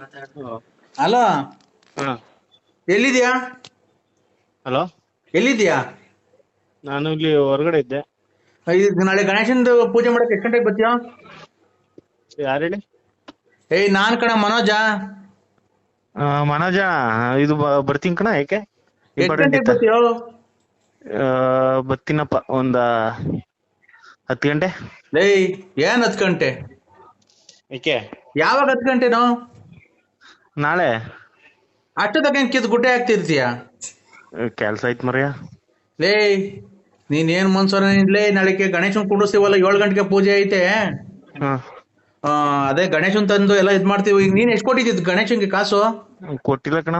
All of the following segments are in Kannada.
ಹಲೋ. ಹಾ. ಎಲ್ಲಿದ್ಯಾ? ಹಲೋ. ಎಲ್ಲಿದ್ಯಾ? ನಾನು ಇಲ್ಲಿ ಹೊರಗಡೆ ಇದ್ದೆ. ಇದು ನಾಳೆ ಗಣೇಶಂದು ಪೂಜೆ ಮಾಡಕ್ಕೆ ಎಷ್ಟು ಗಂಟೆಗೆ ಬರ್ತೀಯಾ? ಯಾರು ಹೇಳಿ? ಏಯ್ ನಾನ್ ಕಣ ಮನೋಜ. ಆ, ಮನೋಜ ಇದು ಬ- ಬರ್ತೀನಿ ಕಣ ಯಾಕೆ ಎಷ್ಟ್ ಇಂಪಾರ್ಟೆಂಟ್ ಗಂಟೆಗೆ ಇತ್ತ. ಬರ್ತೀಯೋ? ಬರ್ತೀನಪ್ಪ ಒಂದ ಹತ್ತು ಗಂಟೆ. ಏಯ್ ಏನ್ ಹತ್ ಗಂಟೆ? ಏಕೆ? ಯಾವಾಗ ಹತ್ತು ಗಂಟೆನೋ? ನಾಳೆ? ಅಷ್ಟೊತ್ತಕ್ಕೆ ಹೆಂಗ್ ಕಿತ್ ಗುಡ್ಡೆ ಆಗ್ತಿರ್ತೀಯ ಕೆಲ್ಸ ಐತ್ ಮರ್ಯ. ಲೇ ನೀನ್ ಏನ್ ಮನ್ಸೋರ ಲೇ ನಾಳೆಗೆ ಗಣೇಶನ್ ಕುಂಡಿಸ್ತೀವಲ್ಲ ಏಳು ಗಂಟೆಗೆ ಪೂಜೆ ಐತೆ. ಹಾ. ಆ, ಅದೇ ಗಣೇಶನ್ ತಂದು ಎಲ್ಲ ಇದ್ ಮಾಡ್ತೀವಿ. ಈಗ ನೀನ್ ಎಷ್ಟ್ ಕೊಟ್ಟಿದ್ದಿದ್ ಗಣೇಶನ್ಗೆ ಕಾಸು? ಕೊಟ್ಟಿಲ್ಲ ಕಣ.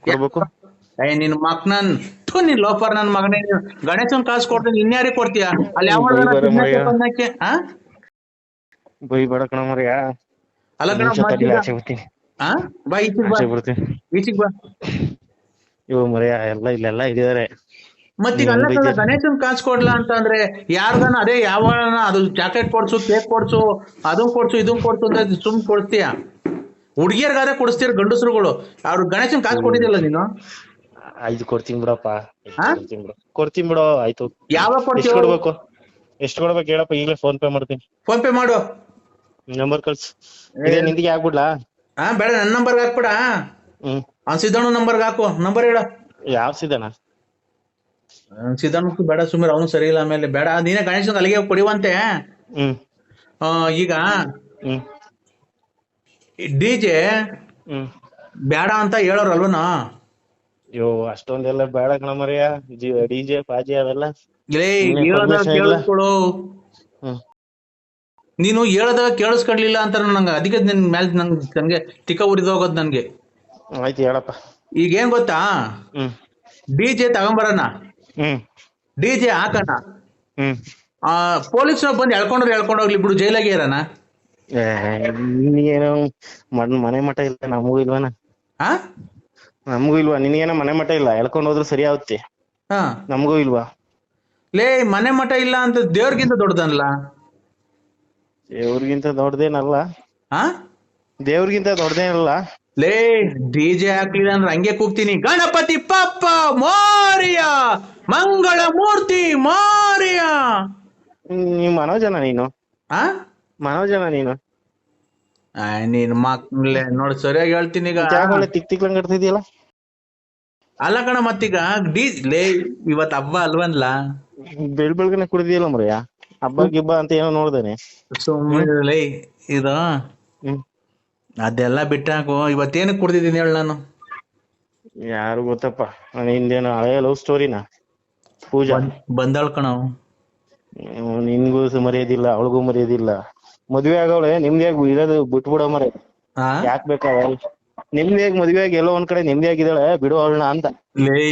ಕೊಡ್ಬೇಕು. ಏ ನಿನ್ ಮಕ್ನನ್ ಥು, ನಿನ್ ಲೋಫರ್ ನನ್ ಮಗನೇ. ನೀನು. ಗಣೇಶನ್ ಕಾಸು ಕೊಡ್ತೀನಿ ಇನ್ಯಾರಿಗೆ ಕೊಡ್ತೀಯ? ಅಲ್ಲಿ ಯಾವ ಬೈ ಬರ ಮಯ್ಯ. ಆ? ಬೈ ಬೇಡ ಕಣ ಮರ್ಯ. ಅಲ್ಲ ಕಣ ಆಚೆ ಆ? ಬಾ ಈಚಿಗ್ ಬಾ. ಆಚೆ ಬರ್ತೀನಿ. ಈಚಿಗ್ ಬಾ. ಇವ್ ಮರೆಯ ಎಲ್ಲ ಇಲ್ಲೆಲ್ಲ ಇದಾರೆ ಮತ್ತೀಗ ಅಲ್ಲ ಕಣ ಗಣೇಶನ್ ಕಾಸು ಕೊಡ್ಲಾ ಅಂತ ಅಂದ್ರೆ ಯಾರ್ಗಾನ ಅದೇ ಯಾವ ಅದು ಜಾಕೆಟ್ ಕೊಡ್ಸು ಕೇಕ್ ಕೊಡ್ಸು ಅದು ಕೊಡ್ಸು ಇದು ಕೊಡ್ಸು ಅಂತ ಸುಮ್ ಕೊಡ್ತೀಯ? ಹುಡ್ಗಿಯರ್ಗಾದ್ರೆ ಕೊಡಿಸ್ತೀರ ಗಂಡಸ್ರುಗಳು? ಅವ್ರು ಗಣೇಶನ್ ಕಾಸು ಕೊಟ್ಟಿದ್ದಿಲ್ಲ ನೀನು? ಐದು ಕೊಡ್ತೀನಿ ಬಿಡಪ್ಪ. ಹಾ? ಕೊಡ್ತೀನಿ ಬಿಡು. ಕೊಡ್ತೀನಿ ಬಿಡು ಆಯ್ತು. ಯಾವಾಗ ಕೊಡ್ತೀನಿ ಕೊಡ್ತೀಯ ಕೊಡ್ಬೇಕು? ಎಷ್ಟು ಕೊಡ್ಬೇಕು ಹೇಳಪ್ಪ ಈಗಲೇ ಫೋನ್ ಪೇ ಮಾಡ್ತೀನಿ. ಫೋನ್ ಪೇ ಮಾಡು. ನಂಬರ್ ಕಳ್ಸು. ಇದೇ ನಿಂದಿಗೆ ಆಗ್ಬಿಡ್ಲಾ? ಹಾ ಬೇಡ ನನ್ನ ನಂಬರ್ಗೆ ಹಾಕ್ಬಿಡ. ಹ್ಮ್. ಅವ್ನ್ ಸಿದ್ದಣ್ಣ ನಂಬರ್ ಹಾಕು. ನಂಬರ್ ಹೇಳು. ಯಾವ ಸಿದನ ಸಿದ್ದಣ್ಣ ಬೇಡ ಸುಮ್ಮನೆ ಅವನು ಸರಿ ಇಲ್ಲ ಆಮೇಲೆ. ಬೇಡ ನೀನೇ ಗಣೇಶನ್ ಅಲ್ಲಿಗೆ ಕೊಡಿವಂತೆ. ಹ್ಮ್. ಆ, ಈಗ ಹ್ಮ್. ಡಿ ಜೆ ಹ್ಮ್. ಬೇಡ ಅಂತ ಹೇಳೋರಲ್ವನ? ಅಯ್ಯೋ ಅಷ್ಟೊಂದೆಲ್ಲ ಬೇಡ ಕಣಮರಿಯ. ಡಿ ಡಿಜೆ ಪಾಜಿ ಅವೆಲ್ಲ. ಲೇ permission ಇಲ್ಲ. ಕೇಳಿಸ್ಕೊಳು ಹ್ಮ್. ನೀನು ಹೇಳದಾಗ ಕೇಳಿಸ್ಕೊಡ್ಲಿಲ್ಲ ಅಂತ ನಂಗೆ ಅದಕ್ಕೆ ನಿನ್ ಮೇಲೆ ನಂಗೆ ನಂಗೆ ತಿಕ್ಕ ಉರಿದು ಹೋಗೋದು ನನ್ಗೆ. ಆಯ್ತು ಹೇಳಪ್ಪ. ಈಗ ಏನ್ ಗೊತ್ತಾ? ಹ್ಮ್. ಡಿ ಜೆ ತಗೊಂಬರೋಣ. ಹ್ಮ್. ಡಿ ಜೆ ಹಾಕೋಣ. ಹ್ಮ್. ಆ ಪೊಲೀಸ್ನವ್ರು ಬಂದು ಎಳ್ಕೊಂಡ್ರೆ ಎಳ್ಕೊಂಡು ಹೋಗ್ಲಿ ಬಿಡು ಜೈಲಾಗೆ ಇರೋಣ ಏ, ನಿನ್ಗೇನು ಮನ್- ಮನೆ ಮಠ ಇಲ್ಲ ನಮಗೂ ಇಲ್ವನ ಹಾ ನಮಗೂ ಇಲ್ವಾ? ನಿನಗೇನ ಮನೆ ಮಠ ಇಲ್ಲ? ಎಳ್ಕೊಂಡ್ ಹೋದ್ರು ಸರಿ ಆಗುತ್ತೆ. ಹಾ. ನಮಗೂ ಇಲ್ವಾ? ಲೇ ಮನೆ ಮಠ ಇಲ್ಲ ಅಂತ ದೇವ್ರಿಗಿಂತ ದೊಡ್ಡದಲ್ಲ ದೇವ್ರಿಗಿಂತ ದೊಡ್ಡದೇನಲ್ಲ. ಹಾ ದೇವ್ರಿಗಿಂತ ದೊಡ್ಡದೇನಲ್ಲ. ಲೇ ಡಿ ಜೆ ಹಾಕ್ಲಿಲ್ಲ ಅಂದ್ರೆ ಹಂಗೆ ಕೂಗ್ತೀನಿ. ಗಣಪತಿ ಪಪ್ಪ ಮೋರಿಯ. ಮಂಗಳ ಮೂರ್ತಿ ಮೋರಿಯ. ನೀ ಮನೋಜನ ನೀನು? ಆ? ಮನೋಜನ ನೀನು? ನೀನ್ ಮಕ್ಳೆ ನೋಡಿ ಸರಿಯಾಗಿ ಹೇಳ್ತೀನಿ ಈಗ. ತಿಕ್ ತಿಕ್ಲಂಗ್ ಕಟ್ತಿದ್ಯಲ್ಲ? ಅಲ್ಲ ಕಣ ಮತ್ತೀಗ ಡಿ ಲೇ ಇವತ್ ಹಬ್ಬ ಅಲ್ವನ್ಲ? ಬೆಳ್ ಬೆಳ್ಗನೆ ಕುಡಿದಿಯಲ್ಲ ಮರ್ಯ? ಹಬ್ಬ ಗಿಬ್ಬ ಅಂತ ಏನೋ ನೋಡ್ದೇನೆ. ಸುಮ್ಮನೆ ಲೇ ಇದು ಅದೆಲ್ಲ ಬಿಟ್ಟಾಕು ಇವತ್ತೇನು ಕುಡ್ದಿದ್ದೀನಿ ಹೇಳ ನಾನು? ಯಾರು ಗೊತ್ತಪ್ಪ ನಾನು ಹಿಂದೇನು ಹಳೆಯ ಲವ್ ಸ್ಟೋರಿನ ಪೂಜಾ. ಬಂದಾಳ್ ಕಣ ನಿನ್ಗೂ ಮರ್ಯಾದಿಲ್ಲ ಅವಳಿಗೂ ಮರ್ಯಾದಿಲ್ಲ. ಮದ್ವೆ ಆಗವಳೆ ನಿಮ್ದೇ ಇರೋದು ಬಿಟ್ಬಿಡೋ ಮರೆ ಹಾ ಯಾಕ್ ಬೇಕಾವ ನಿಮ್ದೇ ಮದ್ವೆ ಆಗಿ ಎಲ್ಲೋ ಒಂದ್ ಕಡೆ ನಿಮ್ದೇ ಆಗಿದ್ದಾಳೆ ಬಿಡೋ ಅವಳನ್ನ ಅಂತ. ಲೇ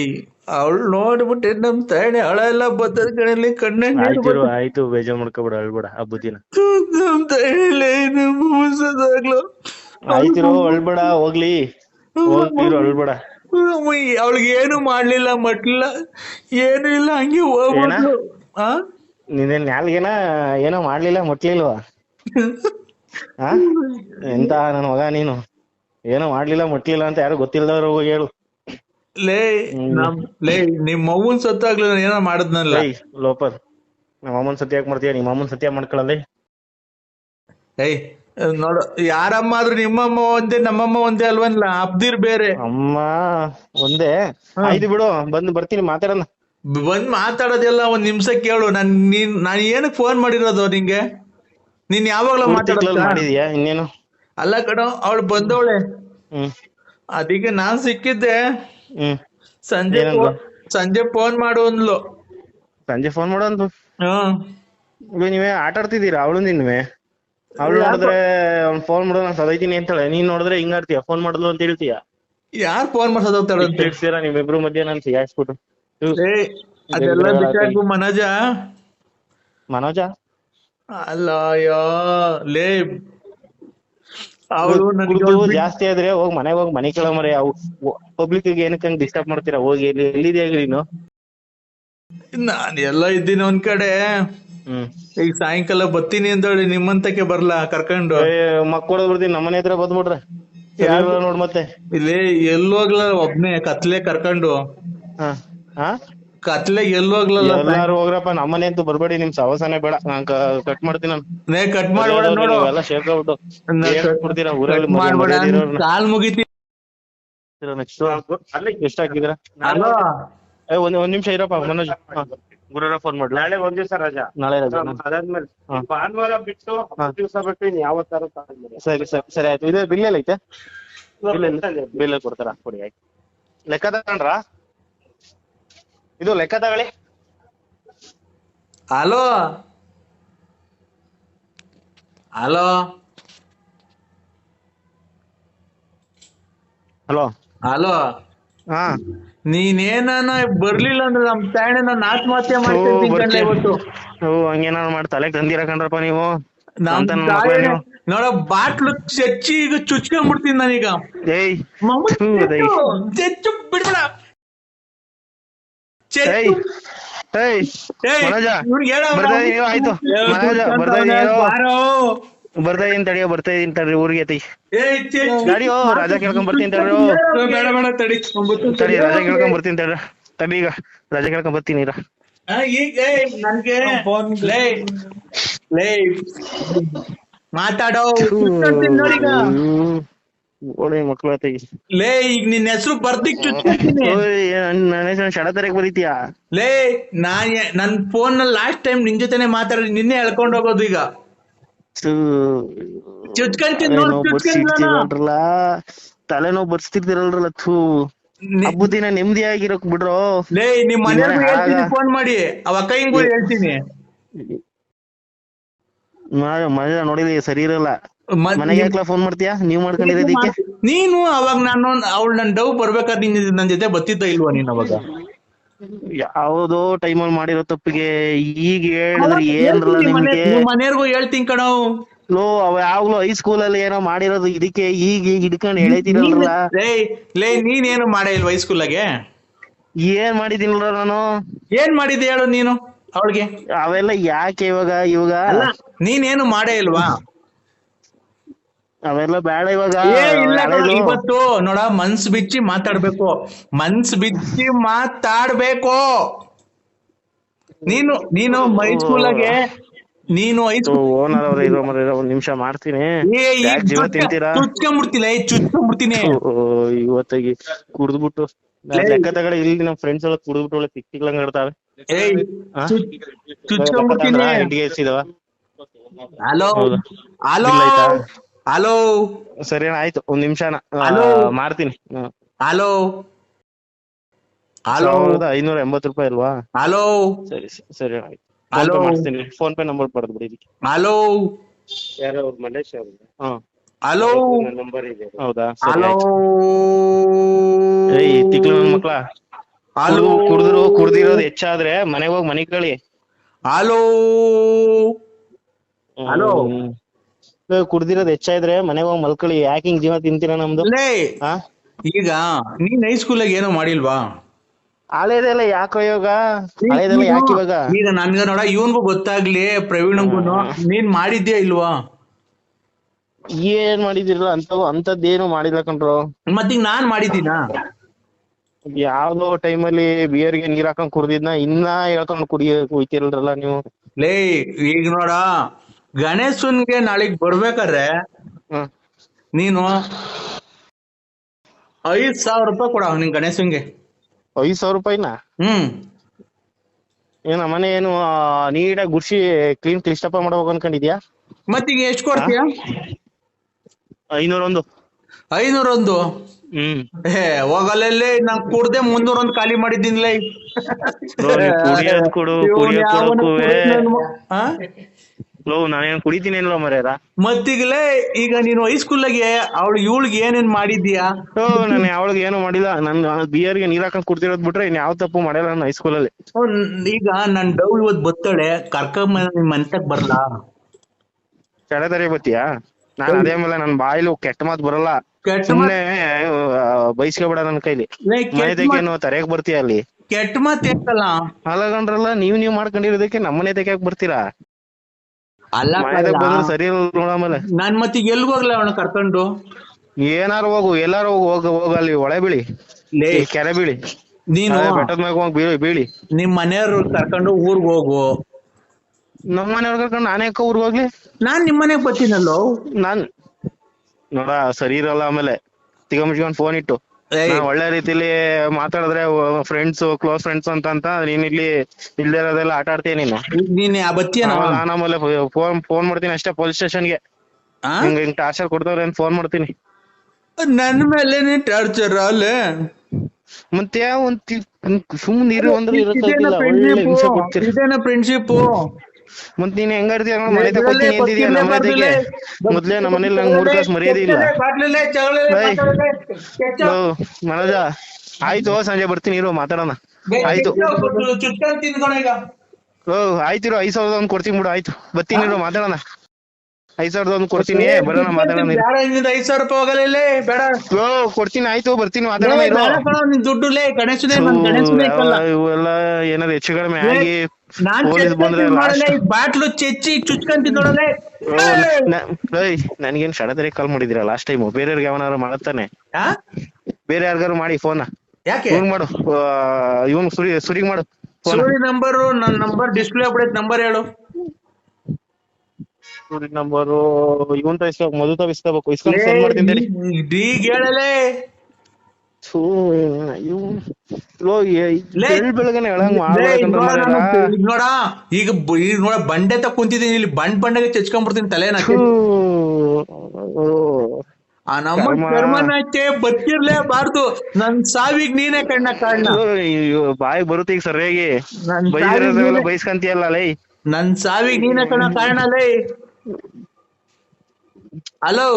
ಅವಳು ನೋಡ್ಬಿಟ್ಟು ನಮ್ ತಾಯಿ ಹಳ ಎಲ್ಲ ಬದ್ದದ ಕಡೆಯಲ್ಲಿ ಕಣ್ಣೆ ಆಯ್ತು ಬೇಜಾರು ಬೇಜಾರ್ ಮಾಡ್ಕೊಬೇಡ ಅಳ್ಬೇಡ ಆ ಬುದ್ಧಿನ. ನಮ್ ತಾಯಿ ಮುಗಿಸೋದಾಗ್ಲು ಆಯ್ತಿರೋ ಅಳ್ಬೇಡ ಹೋಗ್ಲಿ. ಹೋಗ್ತಿರು ಅಳ್ಬೇಡ. ಅವಳಿಗೆ ಏನು ಮಾಡ್ಲಿಲ್ಲ ಮಟ್ಲಿಲ್ಲ ಏನು ಇಲ್ಲ ಹಂಗೆ ನಿನ್ನೇನ್ ನಾಲ್ಗೇನ ಏನೋ ಮಾಡ್ಲಿಲ್ಲ ಮುಟ್ಲಿಲ್ವಾ? ಎಂತ ನನ್ ಮಗ ನೀನು? ಏನೋ ಮಾಡ್ಲಿಲ್ಲ ಮಟ್ಲಿಲ್ಲ ಅಂತ ಯಾರು ಗೊತ್ತಿಲ್ದವ್ರು ಹೋಗಿ ಹೇಳು. ಲೇ ನಮ್ ಲೇ ನಿಮ್ ಅವ್ವನ್ ಸತ್ತಾಗ್ಲಿ ನಾನು ಏನೋ ಮಾಡಿದ್ನಲ್ಲ? ಏಯ್ ಲೋಪರ್. ನಮ್ಮ ಅಮ್ಮನ್ ಸತ್ಯ ಯಾಕೆ ಮಾಡ್ತೀಯ? ನಿಮ್ಮ ಅಮ್ಮನ ಸತ್ಯ ಮಾಡ್ಕೊಳ್ಳಲ್ಲಿ ಏಯ್ ನೋಡು ಯಾರಮ್ಮ ಆದ್ರೂ ನಿಮ್ಮಮ್ಮ ಒಂದೇ ನಮ್ಮಮ್ಮ ಒಂದೇ ಅಲ್ವನ್ಲ? ಅಬ್ದಿರ್ ಬೇರೆ. ಅಮ್ಮ ಒಂದೇ. ಆಯ್ತು ಬಿಡು ಬಂದು ಬರ್ತೀನಿ ಮಾತಾಡೋಣ. ಬಂದ್ ಮಾತಾಡೋದೆಲ್ಲ ಒಂದ್ ನಿಮಿಷ ಕೇಳು. ನಾನ್ ನೀನ್ ನಾನ್ ಏನಕ್ ಫೋನ್ ಮಾಡಿರೋದು ನಿಂಗೆ? ನೀನ್ ಯಾವಾಗ್ಲೂ ಮಾತಾಡಿದ್ಯಾ ಮಾತಾಡ ಮಾಡಿದ್ಯಾ? ಇನ್ನೇನು? ಅಲ್ಲ ಕಣೋ ಅವಳು ಬಂದವಳೆ. ಹ್ಮ್. ಅದಕ್ಕೆ ನಾನ್ ಸಿಕ್ಕಿದ್ದೆ. ಹ್ಮ್. ಸಂಜೆ ಏನಂದ್ಲು? ಸಂಜೆ ಫೋನ್ ಮಾಡು ಅಂದ್ಲು. ಸಂಜೆ ಫೋನ್ ಮಾಡೋದು ಹ್ಮ್ ನೀವೇ ಆಟ ಆಡ್ತಿದ್ದೀರಾ? ಅವಳು ನಿನ್ವೆ. ಅವಳು ನೋಡಿದ್ರೆ ಅವ್ನ್ ಫೋನ್ ಮಾಡೋ ನಾನು ಸದೈತೀನಿ ಅಂತಾಳೆ. ನೀನ್ ನೋಡಿದ್ರೆ ಹಿಂಗ್ ಆಡ್ತೀಯ? ಫೋನ್ ಮಾಡಿದ್ಲು ಅಂತ ಹೇಳ್ತೀಯ? ಯಾರ್ ಫೋನ್ ಮಾಡ್ಸೋದ್ ಹೋಗ್ತಾಳಂತೆ ಹೇಳ್ತೀರಾ ನಿಮ್ಮಿಬ್ರು ಮಧ್ಯೆ ನಾನು ಸಿಗಾಯಿಸ್ಬಿಟ್ಟು ಏ ಅದೆಲ್ಲ ಬಿಟ್ಟಾಕು ಮನೋಜ? ಮನೋಜ? ಅಲ್ಲ ಅಯ್ಯೋ ಲೇ ಅವಳು ಜಾಸ್ತಿ ಆದ್ರೆ ಹೋಗ್ ಮನೆಗೆ ಹೋಗಿ ಮನೆ ಕೇಳ ಮರೆ ಅವು ಪಬ್ಲಿಕ್ ಏನಕ್ಕೆ ಹಂಗ್ ಡಿಸ್ಟರ್ಬ್ ಮಾಡ್ತೀರಾ? ಹೋಗಿ ಎಲ್ಲಿ ಎಲ್ಲಿದ್ಯಾ ಆಗ್ಲಿ ನೀನು? ನಾನ್ ಎಲ್ಲ ಇದ್ದೀನಿ ಒಂದ್ ಕಡೆ. ಹ್ಮ್. ಈಗ ಸಾಯಂಕಾಲ ಬರ್ತೀನಿ ಹೇಳಿ ನಿಮ್ಮಂತಕ್ಕೆ ಬರ್ಲಾ ಕರ್ಕೊಂಡು. ಮಕ್ಕಳು ಬರ್ತೀನಿ ನಮ್ಮನೆ ಹತ್ರ ಇಲ್ವಾ ನೋಡ್ ಮತ್ತೆ. ಇಲ್ಲಿ ಎಲ್ಲೋಗ್ಲ ಒಬ್ನೇ ಕತ್ಲೆ ಕರ್ಕೊಂಡು. ಹಾ ಹಾ ಕತ್ಲೆ ಎಲ್ಲೋಗ್ಲಲ್ಲ ಎಲ್ಲಾರು ಹೋಗ್ರಪ್ಪ ನಮ್ಮನೆ ಅಂತೂ ಬರ್ಬೇಡಿ ನಿಮ್ ಸವಸನೆ ಬೇಡ. ನಾನ್ ಕಟ್ ಮಾಡ್ತೀನಿ ನಾನು. ನೇ ಕಟ್ ಮಾಡ್ಬೇಡ ನೋಡು. ಎಲ್ಲ ಶೇಕ್ cut- ಕೊಡ್ತೀರಾ ಊರಲ್ಲಿ ಕಾಲ್ ಮುಗಿತಿ. ನೆಕ್ಸ್ಟ್ ಎಷ್ಟ್ ಹಾಕಿದ್ರ ಏ ಒಂದ್ ಒಂದ್ ನಿಮಿಷ ಇರಪ್ಪ ಮನೋಜ್. ಗುರುರ ಫೋನ್ ಮಾಡ್ಲಾ ನಾಳೆ ಒಂದ್ ದಿವಸ ರಜಾ. ನಾಳೆ ರಜಾ ಅದಾದ್ಮೇಲೆ. ಭಾನುವಾರ ಬಿಟ್ಟು. ದಿವಸ ಬಿಟ್ಟು ಇನ್ ಯಾವ ತರ ಸರಿ ಸರಿ ಸರಿ ಆಯ್ತು. ಇದು ಬಿಲ್ ಎಲ್ಲ ಐತೆ? ಬಿಲ್. ಬಿಲ್ ಕೊಡ್ತಾರ? ಕೊಡಿ ಆಯ್ತು. ಲೆಕ್ಕ ತಗೊಂಡ್ರ? ಇದು ಲೆಕ್ಕ ತಗೊಳ್ಳಿ. ಹಲೋ? ಹಲೋ? ಹಲೋ? ಹಲೋ? ಹಾ. ನೀನೇನ ಬರ್ಲಿಲ್ಲ ಅಂದ್ರೆ ನಮ್ ತಾಯಣ್ಣ ನಾನು ಆತ್ಮಹತ್ಯೆ ಮಾಡ್ತೀನಿ ಕಣ್ಲೆ ಇವತ್ತು. ಓ ಹಂಗೇನಾರು ಮಾಡಿ ತಲೆಗ್ ತಂದಿರ ಕಣ್ರಪ್ಪ ನೀವು. ನಮ್ ಅಂತ ನನ್ ಮಕ್ಳು ತಾಯಣ್ಣ ನೀವು. ನೋಡ ಬಾಟ್ಲು ಚಚ್ಚಿ ಈಗ ಚುಚ್ಕೊಂಡ್ಬಿಡ್ತೀನಿ ನಾನೀಗ. ಏಯ್. ಮಮ್ಮ, ಥು, ದೈ. ಚೆಚ್ಚು, ಚೆಚ್ಚು ಬಿಡ್ಬೇಡ. ಬರ್ತಾ ಇದೀನಿ ತಡಿಯೋ ಬರ್ತಾ ಇದೀನಿ ತಡ್ರಿ ಊರಿಗೆ ಐತಿ ಓ ರಾಜಾ ಕೇಳ್ಕೊಂಡ್ ಬರ್ತೀನಿ ಬೇಡ ತಡಿ ರಾಜಾ ಕೇಳ್ಕೊಂಡ್ ಬರ್ತೀನಿ ತಡ್ರಿ ತಡಿ ಈಗ ರಾಜಾ ಕೇಳ್ಕೊಂಡ್ ಬರ್ತೀನಿ ಇರ ಆ, ಈಗ ನನ್ಗೆ ಮಾತಾಡೋ. ಓಡಿ ಮಕ್ಳ ಲೇ ಈಗ ನಿನ್ನ ಹೆಸರು ಬರ್ದಿಕ್ ನನ್ನ ಹೆಸರು ಶಡ ತರಕ್ ಬರೀತೀಯಾ? ಲೇ ನಾನ್ ನನ್ ಫೋನ್ನಲ್ಲಿ ಲಾಸ್ಟ್ ಟೈಮ್ ನಿನ್ ಜೊತೆನೆ ಮಾತಾಡಿ ನಿನ್ನೆ ಎಳ್ಕೊಂಡ್ ಹೋಗೋದು ಈಗ. ನಾನು. ತಲೆನೋವು ಬರ್ಸ್ತಿರ್ತಿರಲ್ರಲ್ಲ ಥೂ. ಹಬ್ಬದಿನ ನೆಮ್ಮದಿ ನೆಮ್ಮದಿಯಾಗಿರೋಕ್ ಬಿಡ್ರೋ? ಲೇ ನಿಮ್ ಮನೆ ಫೋನ್ ಮಾಡಿ. ಅವ ಅಕ್ಕ ಹಿಂಗ್ ಹೇಳ್ತೀನಿ. ಮಜಾ ನೋಡಿದ್ರೆ ಸರಿ ಇರಲ್ಲ. ಮನೆಗೆ ಯಾಕ್ಲ ಫೋನ್ ಮಾಡ್ತೀಯಾ? ನೀವ್ ಮಾಡ್ಕೊಂಡಿರೋದಕ್ಕೆ ನೀನು ಅವಾಗ ನಾನು ಅವಳು ನನ್ ಡವ್ ಬರ್ಬೇಕಾದ್ರೆ ನಿನ್ ನನ್ ಜೊತೆ ಬತ್ತಿದ್ದ ಇಲ್ವಾ ನೀನ್ ಅವಾಗ? ಯಾವ್ದೋ ಅಲ್ಲಿ ಮಾಡಿರೋ ತಪ್ಪಿಗೆ ಈಗ ಹೇಳಿದ್ರೆ ಏನ್ರಲ್ಲ ನಿಮ್ಗೆ? ನಿಮ್ ಮನೆಯವ್ರಿಗೂ ಹೇಳ್ತೀನಿ ಕಣೋ. ಲೋ ಅವ ಯಾವಾಗ್ಲೂ ಹೈಸ್ಕೂಲ್ ಅಲ್ಲಿ ಏನೋ ಮಾಡಿರೋದು ಇದಕ್ಕೆ ಈಗ ಈಗ ಹಿಡ್ಕೊಂಡು ಎಳಿತೀರಲ್ರಲ್ಲ ಲೇ ಲೇ ನೀನೇನು ಮಾಡೇ ಇಲ್ವಾ ಹೈಸ್ಕೂಲಾಗೆ ಏನ್ ಮಾಡಿದೀನಲ್ಲ ನಾನು? ಏನ್ ಮಾಡಿದ್ದೆ ಹೇಳು ನೀನು ಅವಳಿಗೆ? ಅವೆಲ್ಲ ಯಾಕೆ ಇವಾಗ ಇವಾಗ? ನೀನೇನು ಮಾಡೇ ಇಲ್ವಾ? ಅವೆಲ್ಲ ಬೇಡ ಇವಾಗ. ಏ ಇಲ್ಲ ಕಣೋ, ಹಳೇದು. ಇವತ್ತು ನೋಡ ಮನ್ಸ್ ಬಿಚ್ಚಿ ಮಾತಾಡ್ಬೇಕು. ಮನ್ಸ್ ಬಿಚ್ಚಿ ಮಾತಾಡ್ಬೇಕು. ನೀನು ನೀನು ಹೈಸ್ಕೂಲಾಗೆ ನೀನು ಹೈಸ್ಕೂಲ್ ಓನರ್ ಅವ್ರ ಇರೋ ಮರ ಒಂದ್ ನಿಮಿಷ ಮಾಡ್ತೀನಿ. ಯಾಕ್ ಜೀವ ತಿಂತೀರಾ? ಚುಚ್ಕೊಂಡ್ಬಿಡ್ತಿಲ್ಲ ಏ ಚುಚ್ಕೊಂಡ್ಬಿಡ್ತೀನಿ. ಓ, ಇವತ್ತಾಗಿ ಕುಡ್ದ್ಬಿಟ್ಟು ನಾನ್ ಲೇ. ಲೆಕ್ಕ ತಗಡೆ ಇಲ್ಲಿ ನಮ್ಮ ಫ್ರೆಂಡ್ಸ್ ಎಲ್ಲ ಕುಡ್ದ್ಬಿಟ್ಟು ಒಳ್ಳೆ ತಿಕ್ ತಿಕ್ಲಂಗ್ ಆಡ್ತಾವೆ. ಏಯ್ ಹಾ? ಚುಚ್- ಚುಚ್ಕೊಂಡ್ಬಿಡ್ತೀನಿ. ಹಲೋ ಹೌದಾ? ಹಲೋ ಆಯ್ತಾ? ಹಲೋ ಸರಿ ಆಯ್ತು. ಒಂದ್ ನಿಮಿಷ ಹಲೋ. ಮಾಡ್ತೀನಿ. ಹಲೋ ಹಲೋ ಐನೂರ ಎಂಬತ್ತು ರೂಪಾಯಿ ಅಲ್ವಾ? ಹಲೋ ಸರಿ ಸರಿ, ಆಯ್ತು. Hello. PhonePe PhonePe number ಬರೆದು ಬಿಡಿ ಇದಕ್ಕೆ. ಹಲೋ ಯಾರೋ ಅವ್ರು ಮಲ್ಲೇಶ್ ಅವ್ರ. ಹಲೋ ನಂಬರ್ ಇದೆ. ಹೌದಾ? ಹಲೋ ಏಯ್ ತಿಕ್ಲು ನನ್ ಮಕ್ಳ. ಹಲೋ ಕುಡಿದ್ರು ಕುಡ್ದಿರೋದು ಹೆಚ್ಚಾದ್ರೆ ಮನೆಗೆ ಹೋಗಿ ಮನೆ ಕಳಿ. Hello hello. ಕುಡ್ದಿರೋದು ಹೆಚ್ಚಾಯ್ದ್ರೆ ಮನೆಗ್ ಹೋಗಿ ಮಲ್ಕಳಿ ಯಾಕೆ ಹಿಂಗ್ ಜೀವ ತಿಂತೀರ ನಮ್ದು? ಲೇ ಈಗ ನೀನ್ ಹೈಸ್ಕೂಲಾಗ ಏನೋ ಮಾಡಿಲ್ವಾ? ಹಳೇದೆಲ್ಲ ಯಾಕೋ ಇವಾಗ? ಹಳೇದೆಲ್ಲ ಯಾಕೆ ಇವಾಗ? ಈಗ ನನ್ಗ ನೋಡ ಇವನ್ಗೂ ಗೊತ್ತಾಗ್ಲಿ ಪ್ರವೀಣ್ಗೂ. ನೀನ್ ಮಾಡಿದ್ಯಾ ಇಲ್ವಾ? ಏನ್ ಮಾಡಿದಿರಲ್ಲ ಅಂತ ಅಂತದ್ದೇನು ಮಾಡಿಲ್ಲ ಕಣ್ರು. ಮತ್ತೀಗ ನಾನ್ ಮಾಡಿದ್ದೀನ? ಯಾವ್ದೋ ಟೈಮಲ್ಲಿ ಬಿಯರ್ಗೆ ನೀರ್ ಹಾಕೊಂಡ್ ಕುಡ್ದಿದ್ನ ಇನ್ನ ಹೇಳ್ಕೊಂಡ್ ಕುಡಿಯ ಕುಯ್ತಿರಲ್ರಲ್ಲ ನೀವು. ಲೇ ಈಗ ನೋಡ ಗಣೇಶನ್ಗೆ ನಾಳೆಗ್ ಬರ್ಬೇಕಾದ್ರೆ ನೀನು ಐದ್ ಸಾವಿರ ರೂಪಾಯಿ ಕೊಡ ನಿನ್ ಗಣೇಶನ್ಗೆ. ಐದ್ ಸಾವಿರ ರೂಪಾಯಿನ? ಹ್ಮ್. ಏನ ಮನೆ ಏನು ನೀಟಾಗಿ ಗುಡ್ಸಿ ಕ್ಲೀನ್ ಕ್ಲಿಷ್ಟಪ್ಪ ಮಾಡ್ಬೇಕು ಅನ್ಕೊಂಡಿದ್ಯಾ? ಮತ್ತೀಗ ಎಷ್ಟು ಕೊಡ್ತೀಯ? ಐನೂರೊಂದು. ಐನೂರೊಂದು? ಹ್ಮ್. ಹೋಗಲ್ಲೇ ನಾನ್ ಕುಡ್ದೆ ಮುನ್ನೂರೊಂದು ಖಾಲಿ ಮಾಡಿದ್ದೀನಿ ಲೋ, ಕೊಡು ಕುಡಿಯೋದ್ ಕೊಡು, ಲೋ ನಾನೇನ್ ಕುಡಿತೀನಿ ಏನಿಲ್ಲ ಮರ್ಯಾರ ಮತ್ತೀಗಲೇ ಈಗ ನೀನು ಹೈಸ್ಕೂಲಾಗೆ ಅವಳು ಇವಳಿಗೆ ಏನೇನ್ ಮಾಡಿದ್ಯಾ? ಓ ನಾನು ಅವಳಿಗೆ ಏನು ಮಾಡಿಲ್ಲ. ನನ್ ಬಿಯರ್ಗೆ ನೀರ್ ಹಾಕೊಂಡ್ ಕುಡ್ತಿರೋದ್ ಬಿಟ್ರೆ ಇನ್ ಯಾವ ತಪ್ಪು ಮಾಡಿಲ್ಲ ನಾನು ಹೈಸ್ಕೂಲಲ್ಲಿ ಅವ್ನ್ ಈಗ ನನ್ ಡೌ ಇವತ್ ಬತ್ತಳೆ ಕರ್ಕೊಂಡ್ ನಿಮ್ ಮನ್ಸಕ್ ಬರ್ಲಾ? ತರಿ ಬತ್ತೀಯಾ? ನಾನ್ ಅದೇ ಮೇಲೆ ನನ್ ಬಾಯಿಲು ಕೆಟ್ಟ ಮಾತ್ ಬರಲ್ಲ. ಕೆಟ್ಟ ಸುಮ್ನೆ ಬೈಸ್ಕೊಬೇಡ ನನ್ ಕೈಲಿ. ಲೇ, ಕೆಟ್ಟ ತರೆಯಕ್ ಬರ್ತೀಯ ಅಲ್ಲಿ? ಕೆಟ್ಟ ಮಾತ್ ಹೇಳ್ತಲ್ಲ. ಅಲ್ಲಗಂಡ್ರಲ್ಲ ನೀವ್ ನೀವ್ ಮಾಡ್ಕೊಂಡಿರೋದಕ್ಕೆ ನಮ್ಮನೆ ಯಾಕೆ ಬರ್ತೀರಾ? ಅಲ್ಲ. ಬಂದ್ರೆ ಸರಿ ಇರಲ್ಲ ನೋಡ ಆಮೇಲೆ. ನಾನ್ ಮತ್ತೀಗ ಎಲ್ಗ್ ಹೋಗ್ಲ ಅವನ ಕರ್ಕೊಂಡು? ಏನಾರು ಹೋಗು ಎಲ್ಲಾರು ಹೋಗು ಹೋಗ ಹೋಗಲ್ಲಿ ಒಳೆ ಬೀಳಿ. ಲೇ. ಈ ಕೆರೆ ಬೀಳಿ. ನೀನು ಅದೇ ಬೆಟ್ಟದ ಮ್ಯಾಗ ಹೋಗಿ ಬೀಳಿ ಬೀಳಿ. ನಿಮ್ ಮನೆಯವ್ರು ಕರ್ಕೊಂಡು ಊರ್ಗ್ ಹೋಗು. ನಮ್ಮ ಮನೆಯವ್ರ ಕರ್ಕೊಂಡು ನಾನೇ ಅಕ್ಕ ಊರ್ಗ್ ಹೋಗ್ಲಿ? ನಾನ್ ನಿಮ್ ಮನೆಗ್ ಬರ್ತೀನಲ್ಲೋ? ನಾನ್ ನೋಡ ಸರಿ ಇರಲ್ಲ ಆಮೇಲೆ. ತಿಗ ಮುಚ್ಕೊಂಡ್ ಫೋನ್ ಇಟ್ಟು. ಒಳ್ಳೆ ರೀತಿಲಿ ಮಾತಾಡಿದ್ರೆ ಫ್ರೆಂಡ್ಸ್ ಕ್ಲೋಸ್ ಫ್ರೆಂಡ್ಸ್ ಅಂತ ಅಂತ ನೀನ್ ಇಲ್ಲಿ ಇಲ್ದೇ ಇರೋದೆಲ್ಲ ಆಟ ಆಡ್ತೀಯ ನೀನು? ನೀನ್ ಬತ್ತೀಯನ ನಾನು ಆಮೇಲೆ ಫೋನ್ ಫೋನ್ ಮಾಡ್ತೀನಿ ಅಷ್ಟೇ ಪೊಲೀಸ್ ಸ್ಟೇಷನ್ಗೆ ಹಿಂಗ್ ಹಿಂಗ್ ಟಾರ್ಚರ್ ಕೊಡ್ತಾವ್ರೆ ಫೋನ್ ಮಾಡ್ತೀನಿ? ನನ್ ಮೇಲೆ ಟಾರ್ಚರ್ ಅಲ್ಲೇ? ಮತ್ತೆ ಒಂದ್ ಸುಮ್ಮನೆ ಸುಮ್ನೆ ಇರು ಅಂದ್ರೆ ಫ್ರೆಂಡ್ಶಿಪ್ ಮತ್ ನೀನ್ ಹೆಂಗಾಡ್ತೀಯ ಮನೆ ತಗೊತೀನಿ ಅಂತಿದ್ಯಾ ನಮ್ಮ ಮೊದ್ಲೇ ನಮ್ಮ ಮನೇಲಿ ನಂಗೆ ಮೂರ್ ಕ್ಲಾಸ್ ಮರ್ಯಾದೆ ಇಲ್ಲ. ಏಯ್. ಓ, ಮನೋಜ ಆಯ್ತು ಸಂಜೆ ಬರ್ತೀನಿ ಇರೋ ಮಾತಾಡೋಣ. ಆಯ್ತು. ಚುಟ್ಕೊಂಡ್ ತಿನ್ಕೊಳ ಈಗ. ಓ ಆಯ್ತು ಇರು ಐದ್ ಸಾವಿರದ ಒಂದ್ ಕೊಡ್ತೀನಿ ಬಿಡು ಆಯ್ತು. ಬರ್ತೀನಿ ಇರೋ ಮಾತಾಡೋಣ. ಐದ್ ಸಾವಿರದ ಒಂದ್ ಕೊಡ್ತೀನಿ ಬರೋಣ ಮಾತಾಡೋಣ ಇರು. ಬೇಡ ಇನ್ನೊಂದ್ ಐದ್ ಸಾವಿರ ರೂಪಾಯಿ ಹೋಗಲ್ಲ ಇಲ್ಲೇ ಬೇಡ. ಓ ಕೊಡ್ತೀನಿ ಆಯ್ತು ಬರ್ತೀನಿ ಮಾತಾಡೋಣ ಇರು. ಬೇಡ ಕಣೋ, ನಿನ್ ದುಡ್ಡು ಲೇ ಗಣೇಶನೇ ನನ್ ಗಣೇಶನೇ ಇಕ್ಕಲ್ಲ. ಇವೆಲ್ಲ ಏನಾದ್ರು ಹೆಚ್ಚು ಕಡಿಮೆ ಆಗಿ ನಾನ್ ಬಾಟ್ಲು ಚೆಚ್ಚಿ ಏಯ್! ನನ್ಗೇನ್ ಸಡದ್ರೆ ಕಾಲ್ ಮಾಡಿದಿರ? ಲಾಸ್ಟ್ ಟೈಮ್ ಬೇರೆಯವ್ರಿಗೆ ಯಾವನಾರು ಮಾಡತ್ತಾನೆ? ಬೇರೆ ಯಾರ್ಗಾರು ಮಾಡಿ ಫೋನ್ ಯಾಕೆ? ಇವ್ನ್ ಮಾಡು. ಇವನ್ ಸುರಿ ಸುರಿ ಮಾಡು ಸುರಿ ನಂಬರ್ ನನ್ ನಂಬರ್ ಡಿಸ್ಪ್ಲೇ ಆಗ್ಬಿಡೈತೆ ನಂಬರ್ ಹೇಳು. ಸುರಿ ನಂಬರು ಇವನ್ ಇಸ್ಕೊ ಮಧು ಇಸ್ಕೋಬೇಕು. ಇಸ್ಕೊಂಡು ಫೋನ್ ಮಾಡ್ತೀನಿ. ಈಗ ಹೇಳಲೇ. ಬೆಳ್ ಬೆಳಗ್ಗೆನೆ ಹೇಳಂಗ್ ನೋಡ ಈಗ ನೋಡ ಬಂಡೆ ತ ಕುಂತಿದ್ದೀನಿ ಇಲ್ಲಿ ಬಂಡ್ ಬಂಡೆಗೆ ಚಚ್ಕೊಂಡ್ಬಿಡ್ತೀನಿ ತಲೆ ಆ ನಮ್ಮ ಕರ್ಮ. ಕರ್ಮನಕ್ಕೆ ಬತ್ತಿರ್ಲೇಬಾರ್ದು ನನ್ ಸಾವಿಗ್ ನೀನೇ ಕಣ್ಣ ಕಾರಣ ಬಾಯಿ ಬರುತ್ತೆ ಈಗ ಸರಿಯಾಗಿ. ಬೈಸ್ಕಂತೀಯಲ್ಲ ಲೈ. ನನ್ ಸಾವಿಗ್ ನೀನೇ ಕಣ್ಣ ಕಾರಣ ಲೇ. ಹಲೋ.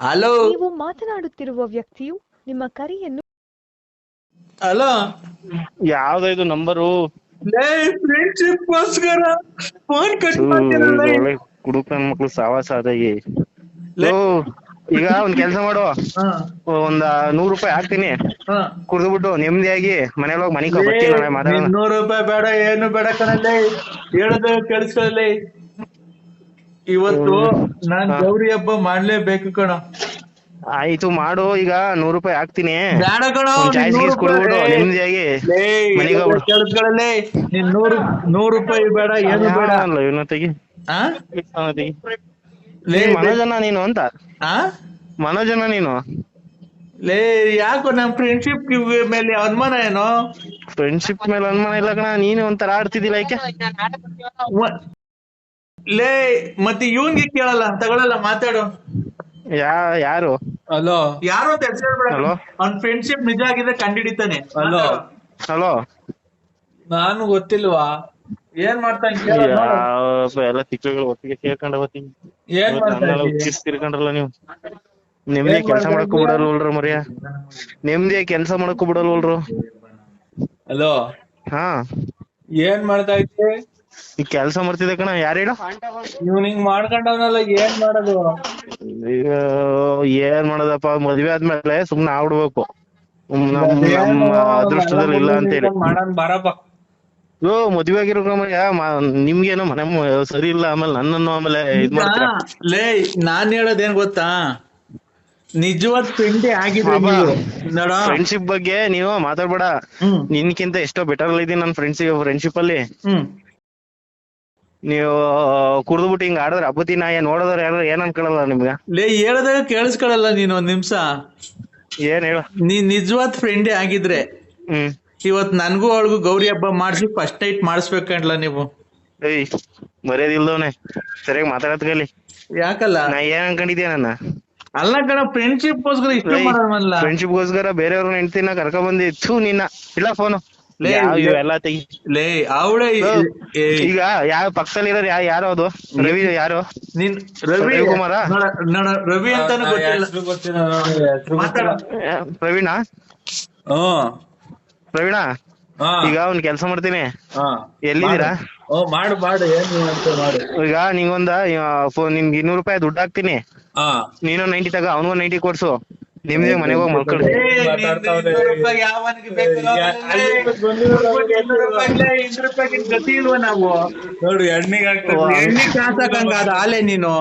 ಹಲೋ? ನೀವು ಮಾತನಾಡುತ್ತಿರುವ ವ್ಯಕ್ತಿಯು ನಿಮ್ಮ ಕರೆಯನ್ನು ಹಲೋ? ಯಾವ್ದು ಇದು ನಂಬರು. ಲೇ ಫ್ರೆಂಡ್ಶಿಪ್ ಗೋಸ್ಕರ ಫೋನ್ ಕಟ್ ಮಾಡ್ತೀರಲ್ಲ ಒಳ್ಳೆ ಕುಡುಕ ನನ್ ಮಕ್ಳು ಸಾವಾಸ ಅದಾಗಿ ಲೇ. ಈಗ ಒಂದ್ ಕೆಲ್ಸ ಮಾಡು. ಹಾ. ಒಂದ್ ನೂರ್ ರೂಪಾಯಿ ಹಾಕ್ತೀನಿ. ಕುಡ್ದ್ಬಿಟ್ಟು ನೆಮ್ಮದಿಯಾಗಿ ಮನೇಲಿ ಹೋಗಿ ಮನಿಗ್ ಬರ್ತೀನಿ ನಾಳೆ ಮಾತಾಡೋಣ. ಇನ್ನೂರು ರೂಪಾಯಿ ಬೇಡ ಏನು ಬೇಡ ಕಣಲ್ಲೇ. ಹೇಳದ ಕೇಳಿಸ್ಕೊಳ್ಳಿ ಇವತ್ತು ನಾನ್. ಗೌರಿ ಹಬ್ಬ ಮಾಡ್ಲೇಬೇಕು ಕಣ. ಆಯ್ತು ಮಾಡು ಈಗ ನೂರ್ ರೂಪಾಯಿ ಹಾಕ್ತೀನಿ. ಬೇಡ ಕಣ ಚಾಯ್ಸ್ ಗೀಸ್ ಕುಡ್ದ್ಬಿಟ್ಟು ನೆಮ್ಮದಿಯಾಗಿ ಮನೆಗೆ ಹೋಗ್ಬಿಡು. ಕೇಳಿಸ್ಕೊಳ್ಳಿ ನೀನ್ ನೂರು ನೂರು ರೂಪಾಯಿ ಬೇಡ ಏನು ಬೇಡ. ಅಲ್ಲ ಇವನ್ನ ತೆಗಿ ಆ? ಇವನ್ನ ತೆಗಿ ಲೇ. ನೀನ್ ಮನೋಜನ ನೀನು ಅಂತ? ಆ? ಮನೋಜನ ನೀನು? ಲೇ ಯಾಕೋ ನಮ್ ಫ್ರೆಂಡ್ಶಿಪ್ ಮೇಲೆ ಅನುಮಾನ ಏನೋ? ಫ್ರೆಂಡ್ಶಿಪ್ ಮೇಲೆ ಅನುಮಾನ ಇಲ್ಲ ಕಣ ನೀನು ಒಂಥರ ಆಡ್ತಿದ್ದಿಲ್ಲ ಯಾಕೆ ವ- ಲೇ ಮತ್ತೆ ಇವನ್ಗೆ ಕೇಳಲ್ಲ ತಗೊಳಲ್ಲ ಮಾತಾಡು. ಯಾ ಯಾರು? ಹಲೋ. ಯಾರು ಅಂತ ಹೆಸರು ಹೇಳ್ಬೇಡ. Hello? ಅವ್ನ್ ಫ್ರೆಂಡ್ಶಿಪ್ ನಿಜ ಆಗಿದೆ ಕಂಡಿಡಿತಾನೆ. ಹಲೋ. ಹಲೋ. ನಾನು ಗೊತ್ತಿಲ್ವಾ? ಏನ್ ಮಾಡ್ತಾ ಇದ್ದೀಯ? ನೋಡು. ಎಲ್ಲ ತಿಕ್ಕಗಳು ಒಟ್ಟಿಗೆ ಸೇರ್ಕೊಂಡ ಹೋಗ್ತೀನಿ. ಏನ್ ಮಾಡ್ತಾ ಇದ್ದೀಯ? ತಿರ್ಕೊಂಡ್ರಲ್ಲ ನೀವು. ನೆಮ್ಮದಿ ಕೆಲಸ ಮಾಡಕ್ಕೂ ಬಿಡಲ್ವಲ್ರು ಮರ್ಯ. ನೆಮ್ಮದಿ ಕೆಲಸ ಮಾಡಕ್ಕೂ ಬಿಡಲ್ವಲ್ರು ಹಲೋ. ಹಾ. ಏನ್ ಮಾಡ್ತಾ ಇದ್ದೆ ಈ ಕೆಲಸ ಮಾಡ್ತಿದ್ದೆ ಕಣ ಯಾರು ಹೇಳು? ಇವ್ನ ಹಿಂಗ್ ಮಾಡ್ಕೊಂಡವನಲ್ಲ ಏನ್ ಮಾಡೋದು? ಈಗ ಏನ್ ಮಾಡೋದಪ್ಪ ಮದ್ವೆ ಆದ್ಮೇಲೆ ಸುಮ್ನೆ ಆಗ್ಬಿಡ್ಬೇಕು. ನಮ್ ನಮ್ಮ ಅದೃಷ್ಟದಲ್ಲಿ ಇಲ್ಲ ಅಂತೇಳಿ. ಮಾಡೋಣ ಬಾರಪ್ಪ. ಯೋ ಮದ್ವೆ ಆಗಿರೋ ಕಮಯ್ಯ ನಿಮ್ಗೇನೋ ಮನೆ ಮ- ಸರಿ ಇಲ್ಲ ಆಮೇಲೆ ನನ್ನನ್ನು ಆಮೇಲೆ ಇದ್ ಮಾಡ್ತೀರಾ? ಲೇ ನಾನ್ ಹೇಳೋದೇನ್ ಗೊತ್ತಾ? ನಿಜವಾದ ತಿಂಡಿ ಆಗಿದೆ ನೋಡ? ಫ್ರೆಂಡ್ಶಿಪ್ ಬಗ್ಗೆ ನೀವು ಮಾತಾಡ್ಬೇಡ. ಹ್ಮ್. ನಿನ್ಕಿಂತ ಎಷ್ಟೋ ಬೆಟರ್ ಇದ್ದೀನಿ ನನ್ನ ಫ್ರೆಂಡ್ಸ್ ಫ್ರೆಂಡ್ಶಿಪ್ ಅಲ್ಲಿ. ಹ್ಮ್. ನೀವು ಕುಡ್ದ್ಬಿಟ್ಟು ಹಿಂಗ್ ಆಡಿದ್ರೆ ಅಬ್ಬತಿ ನಾಯ ನೋಡಿದ್ರೆ ಯಾರು ಏನ್ ಅನ್ಕೊಳಲ್ಲ ನಿಮ್ಗ? ಲೇ ಹೇಳದಾಗ ಕೇಳಿಸ್ಕೊಳಲ್ಲ ನೀನ್ ಒಂದ್ ನಿಮಿಷ. ಏನ್ ಹೇಳು. ನೀ ನಿಜವಾದ ಫ್ರೆಂಡೇ ಆಗಿದ್ರೆ ಹ್ಮ್. ಇವತ್ ನನ್ಗೂ ಅವಳಿಗೂ ಗೌರಿ ಹಬ್ಬ ಮಾಡಿಸಿ ಫಸ್ಟ್ ನೈಟ್ ಮಾಡಿಸ್ಬೇಕಂಡ್ಲ ನೀವು. ಏಯ್ ಮರ್ಯಾದಿಲ್ದವನೆ. ಸರಿಯಾಗಿ ಮಾತಾಡತ್ ಕಲಿ ಯಾಕಲ್ಲ? ನಾ ಏನ್ ಅನ್ಕೊಂಡಿದ್ಯಾ ನನ್ನ? ಅಲ್ಲ ಕಣ ಫ್ರೆಂಡ್ಶಿಪ್ ಗೋಸ್ಕರ ಇಷ್ಟ ಫ್ರೆಂಡ್ಶಿಪ್ ಗೋಸ್ಕರ ಬೇರೆಯವ್ರನ್ನ ಹೆಂಡ್ತಿನ ಕರ್ಕೊಂಡ್ ಬಂದಿ ಥೂ ನಿನ್ನ. ಇಲ್ಲ ಫೋನು ಲೇ, ಇವೆಲ್ಲ ತೆಗಿ ಲೇ ಅವಳೆ ಈಗ ಯಾವ ಪಕ್ಕದಲ್ಲಿ ಇರೋ ಯಾ- ಯಾರು ಅದು? ರವಿ ಯಾರು? ನಿನ್ ರವಿ ಕುಮಾರ? ರವಿ ಅಂತಾನು ಗೊತ್ತಿಲ್ಲ. ಪ್ರವೀಣ ಈಗ ಅವ್ನ್ ಕೆಲ್ಸ ಮಾಡ್ತೀನಿ. ಹಾ. ಎಲ್ಲಿದ್ದೀರಾ? ಓ ಮಾಡು ಮಾಡು ಏನ್ ಅಂತ ಮಾಡು. ಈಗ ನಿಂಗೊಂದ ಫೋನ್ ನಿನ್ಗೆ ಇನ್ನೂರು ರೂಪಾಯಿ ದುಡ್ಡು ಹಾಕ್ತೀನಿ. ಹಾ. ನೀನು ನೈಂಟಿ ತಗ ಅವನಿಗೂ ನೈಂಟಿ ಕೊಡ್ಸು. ನಿಮ್ದೇ ಮನೆಗೆ ಹೋಗಿ ಮಲ್ಕೊಳ್ಳಿ ಎಣ್ಣೆ ಇಲ್ವಾ? ನಾವು? ನೋಡು ಎಣ್ಣಿಗೆ ಎಣ್ಣಿ ಕಾಸಕ್ಕಂಗ ಅದ ಆಲೆ ನೀನು.